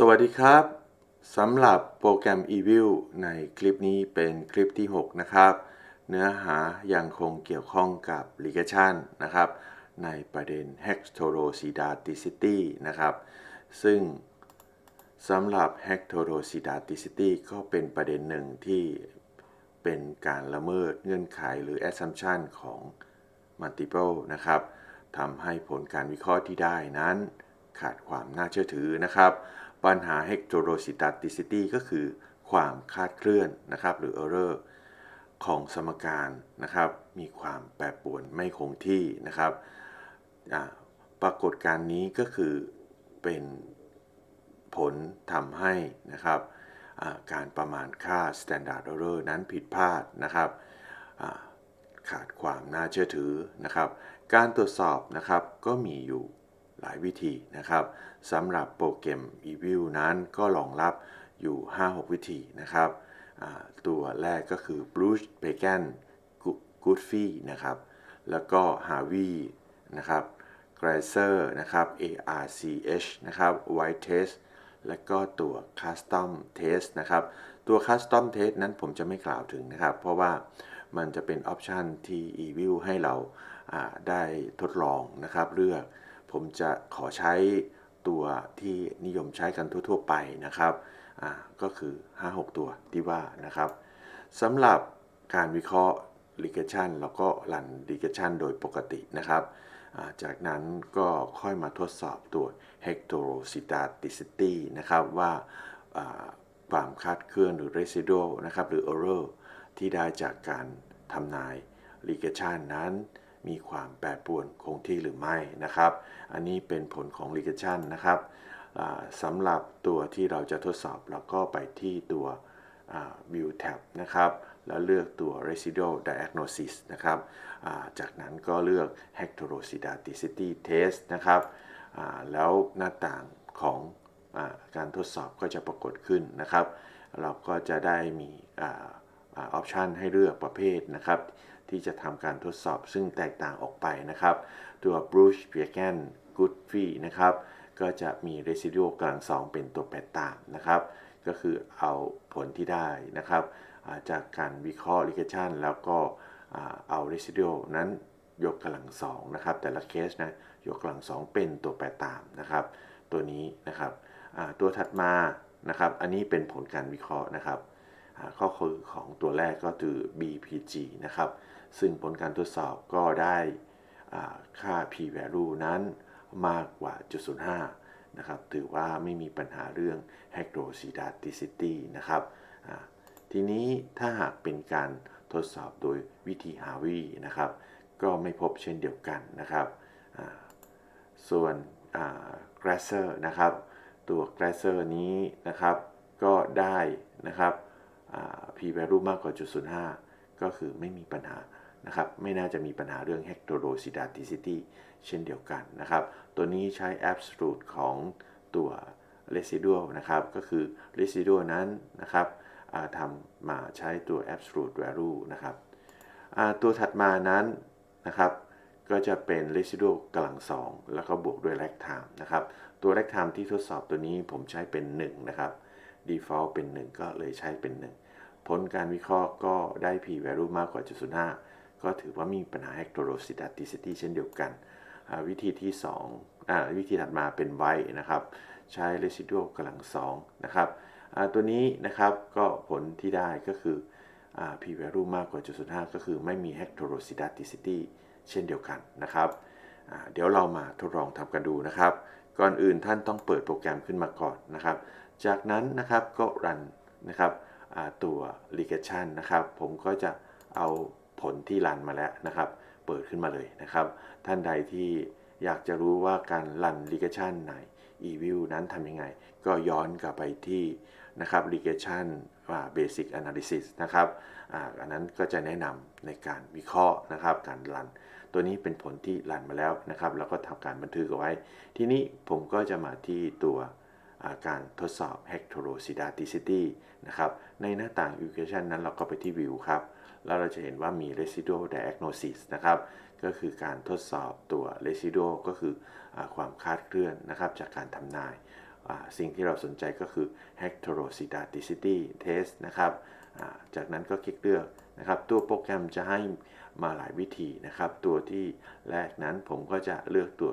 สวัสดีครับสำหรับโปรแกรม Evil ในคลิปนี้เป็นคลิปที่ 6 นะครับ เนื้อหายังคงเกี่ยวข้องกับ Regression นะครับ ในประเด็น Hectorosidaticity นะครับ ซึ่งสำหรับ Hectorosidaticity ก็เป็นประเด็นหนึ่งที่เป็นการละเมิดเงื่อนไขหรือ assumption ของ multiple นะครับทำให้ผลการวิเคราะห์ที่ได้นั้น ขาดความน่าเชื่อถือนะครับ ปัญหา heterodoxicity ก็คือความคาดเคลื่อนนะครับ หรือ error ของสมการนะครับ มีความแปรปรวนไม่คงที่นะครับ ปรากฏการณ์นี้ก็คือเป็นผลทำให้นะครับการประมาณค่า standard error นั้นผิดพลาดนะครับขาดความน่าเชื่อถือนะครับ การตรวจสอบนะครับก็มีอยู่ หลายวิธีนะครับสำหรับโปรแกรม Evil นั้นก็รองรับอยู่ 5-6 วิธีนะครับตัวแรกก็คือ Bruce Pagan Goodfee นะครับแล้วก็ Harvey นะครับ g r a s e r นะครับ ARCH นะครับ White Test และก็ตัว Custom Test นะครับ ตัว Custom Test นั้นผมจะไม่กล่าวถึงนะครับ เพราะว่ามันจะเป็นออปชันที่ Evil ให้เราได้ทดลองนะครับเลือก ผมจะขอใช้ตัวที่นิยมใช้กันทั่ว ๆ ไปนะครับก็คือ 5-6 ตัวที่ว่านะครับสำหรับการวิเคราะห์ regression แล้วก็รัน regression โดยปกตินะครับ จากนั้นก็ค่อยมาทดสอบตัว heterodoxicity นะครับว่าความคาดเคลื่อนหรือ residual นะครับหรือ error ที่ได้จากการทำนาย regression นั้น มีความแปรปรวนคงที่หรือไม่นะครับ อันนี้เป็นผลของ regression นะครับสำหรับตัวที่เราจะทดสอบเราก็ไปที่ตัว view tab นะครับ แล้วเลือกตัว residual diagnosis นะครับจากนั้นก็เลือก heterodoxicity test นะครับแล้วหน้าต่างของอการทดสอบก็จะปรากฏขึ้นนะครับ เราก็จะได้มีออปชันให้เลือกประเภทนะครับ ที่จะทำการทดสอบซึ่งแตกต่างออกไปนะครับ ตัว Bruce p i e g a n Good Fee นะครับ ก็จะมี Residual กลาง2เป็นตัวแปรตามนะครับ ก็คือเอาผลที่ได้นะครับ จากการวิเคราะห์ regression แล้วก็เอา Residual นั้นยกกำลังสองนะครับ แต่ละเคสนะยกกำลังสองเป็นตัวแปรตามนะครับ ตัวนี้นะครับตัวถัดมานะครับ อันนี้เป็นผลการวิเคราะห์นะครับ ข้อคือของตัวแรกก็คือ BPG นะครับ ซึ่งผลการทดสอบก็ได้ค่า p-value นั้นมากกว่าจุด05 นะครับ ถือว่าไม่มีปัญหาเรื่อง heterodoxicity นะครับ ทีนี้ถ้าหากเป็นการทดสอบโดยวิธี Harvey นะครับ ก็ไม่พบเช่นเดียวกันนะครับ ส่วน Grasser นะครับ ตัว Grasser นี้นะครับ ก็ได้นะครับ p-value มากกว่าจุด05 ก็คือไม่มีปัญหานะครับไม่น่าจะมีปัญหาเรื่อง heterodoxicity เช่นเดียวกันนะครับ ตัวนี้ใช้ absolute ของตัว residual นะครับ ก็คือ residual นั้นนะครับทำมาใช้ตัว absolute value นะครับตัวถัดมานั้นนะครับ ก็จะเป็น residual กำลังสองแล้วก็บวกด้วย lag time นะครับ ตัว lag time ที่ทดสอบตัวนี้ผมใช้เป็น 1 นะครับ default เป็น 1 ก็เลยใช้เป็น 1 ผลการวิเคราะห์ก็ได้ p value มากกว่าจุด05 ก็ถือว่ามีปัญหา heterodoxicity เช่นเดียวกัน วิธีที่2วิธีถัดมาเป็นไว้นะครับ ใช้ residual กำลังสองนะครับตัวนี้นะครับก็ผลที่ได้ก็คือ p value มากกว่าจุด05 ก็คือไม่มี heterodoxicity เช่นเดียวกันนะครับเดี๋ยวเรามาทดลองทำกันดูนะครับ ก่อนอื่นท่านต้องเปิดโปรแกรมขึ้นมาก่อนนะครับ จากนั้นนะครับก็รันนะครับ ตัว regression นะครับ ผมก็จะเอาผลที่รันมาแล้วนะครับ เปิดขึ้นมาเลยนะครับ ท่านใดที่อยากจะรู้ว่าการรัน regression ใน evil นั้นทำยังไง ก็ย้อนกลับไปที่นะครับ regression basic analysis นะครับอันนั้นก็จะแนะนำในการวิเคราะห์นะครับ การรัน ตัวนี้เป็นผลที่รันมาแล้วนะครับ แล้วก็ทำการบันทึกเอาไว้ ทีนี้ผมก็จะมาที่ตัว การทดสอบ heterodoxicity นะครับ ในหน้าต่าง equation นั้นเราก็ไปที่ view ครับ แล้วเราจะเห็นว่ามี residual diagnosis นะครับ ก็คือการทดสอบตัว residual ก็คืออความคาดเคลื่อนนะครับจากการทำนาย สิ่งที่เราสนใจก็คือ heterozygoticity test นะครับ จากนั้นก็คลิกเลือกนะครับ ตัวโปรแกรมจะให้มาหลายวิธีนะครับ ตัวที่แรกนั้นผมก็จะเลือกตัว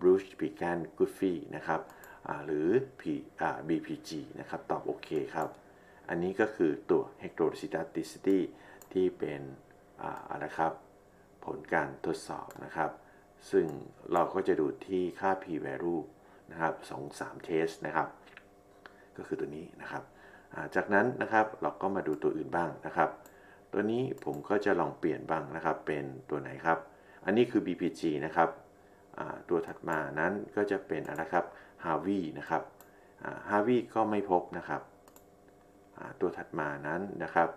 Bruce p i c a n Goofy นะครับ หรือ P อ BPG นะครับ ตอบโอเคครับ อันนี้ก็คือตัว heterozygoticity ที่เป็นอะไรครับ ผลการทดสอบนะครับ ซึ่งเราก็จะดูที่ค่า p value นะครับ2 3 test นะครับ ก็คือตัวนี้นะครับ จากนั้นนะครับเราก็มาดูตัวอื่นบ้างนะครับ ตัวนี้ผมก็จะลองเปลี่ยนบ้างนะครับ เป็นตัวไหนครับ อันนี้คือ BPG นะครับ ตัวถัดมานั้นก็จะเป็นอะไรค รับ Harvey นะครับอ่า Harvey ก็ไม่พบนะครับ ตัวถัดมานั้นนะครับ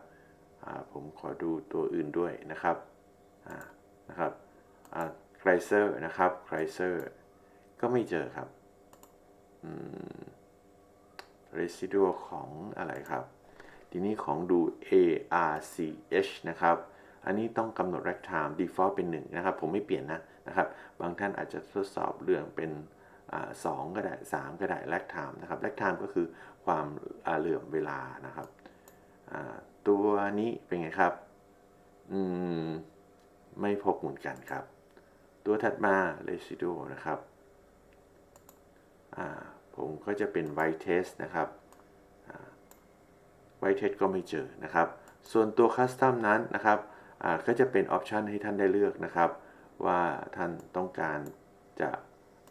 ผมขอดูตัวอื่นด้วยนะครับนะครับไครเซอร์นะครับไครเซอร์ก็ไม่เจอครับอืม residual ของอะไรครับ ทีนี้ของดู ARCH นะครับ อันนี้ต้องกำหนด rack time default เป็น 1 นะครับ ผมไม่เปลี่ยนนะนะครับ บางท่านอาจจะทดสอบเรื่องเป็น สองก็ได้3ก็ได้ rack time นะครับ rack time ก็คือความเหลื่อมเวลานะครับตัวนี้เป็นไงครับอืมไม่พบเหมือนกันครับ ตัวถัดมา residual นะครับผมก็จะเป็น white test นะครับ white test ก็ไม่เจอนะครับ ส่วนตัว custom นั้นนะครับก็จะเป็นออปชันให้ท่านได้เลือกนะครับ ว่าท่านต้องการจะ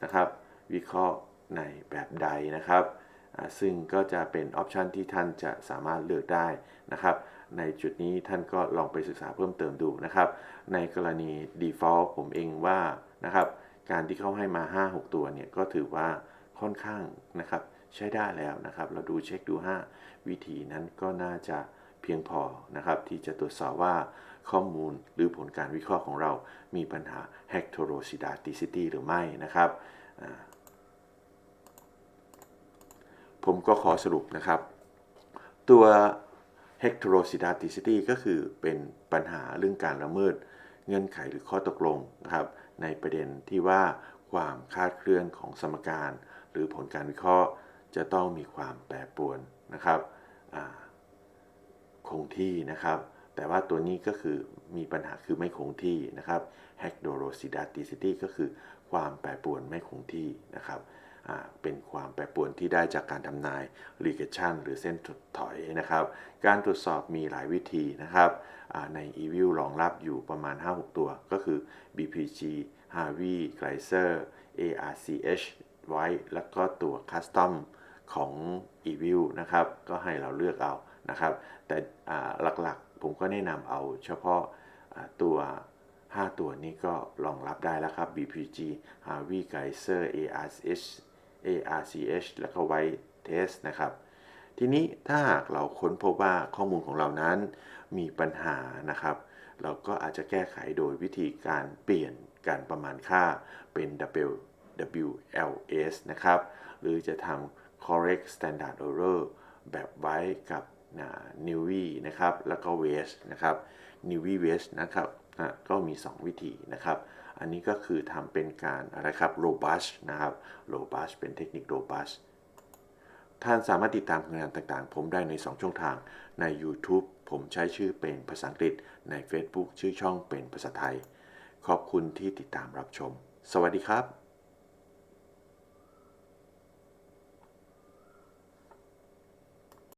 นะครับ วิเคราะห์ในแบบใดนะครับ ซึ่งก็จะเป็นออปชันที่ท่านจะสามารถเลือกได้นะครับ ในจุดนี้ท่านก็ลองไปศึกษาเพิ่มเติมดูนะครับ ในกรณี default ผมเองว่านะครับ การที่เขาให้มา 5-6 ตัวเนี่ยก็ถือว่าค่อนข้างนะครับใช้ได้แล้วนะครับ เราดูเช็คดู 5 วิธีนั้นก็น่าจะเพียงพอนะครับ ที่จะตรวจสอบว่าข้อมูลหรือผลการวิเคราะห์ของเรามีปัญหา heterozygoticity หรือไม่นะครับ ผมก็ขอสรุปนะครับ ตัว heterozygoticity ก็คือเป็นปัญหาเรื่องการละเมิดเงื่อนไขหรือข้อตกลงนะครับ ในประเด็นที่ว่าความคาดเคลื่อนของสมการ หรือผลการวิเคราะห์ จะต้องมีความแปรปรวนนะครับคงที่นะครับ แต่ว่าตัวนี้ก็คือมีปัญหาคือไม่คงที่นะครับ heterozygoticity ก็คือความแปรปรวนไม่คงที่นะครับ เป็นความแปรปรวนที่ได้จากการทำนาย regression หรือเส้นถดถอยนะครับ การตรวจสอบมีหลายวิธีนะครับใน EView รองรับอยู่ประมาณ 5-6 ตัว ก็คือ BPG Harvey Gleiser ARCH ไว้ แล้วก็ตัว Custom ของ EView นะครับ ก็ให้เราเลือกเอานะครับ แต่หลักๆผมก็แนะนำเอาเฉพาะตัว 5 ตัวนี้ก็รองรับได้แล้วครับ BPG Harvey Gleiser ARCH ARCH แล้วก็ไว้ Test นะครับ ทีนี้ถ้าหากเราค้นพบว่าข้อมูลของเรานั้นมีปัญหานะครับ เราก็อาจจะแก้ไขโดยวิธีการเปลี่ยนการประมาณค่าเป็น WLS นะครับ หรือจะทำ correct standard error แบบไว้กับ n e w y นะครับ แล้วก็ West นะครับ n e w y West นะครับก็มี 2 วิธีนะครับ อันนี้ก็คือทำเป็นการอะไรครับ robust นะครับ robust เป็นเทคนิค robust ท่านสามารถติดตามงานต่างๆ ผมได้ใน 2 ช่องทาง ใน YouTube ผมใช้ชื่อเป็นภาษาอังกฤษ ใน Facebook ชื่อช่องเป็นภาษาไทย ขอบคุณที่ติดตามรับชม สวัสดีครับ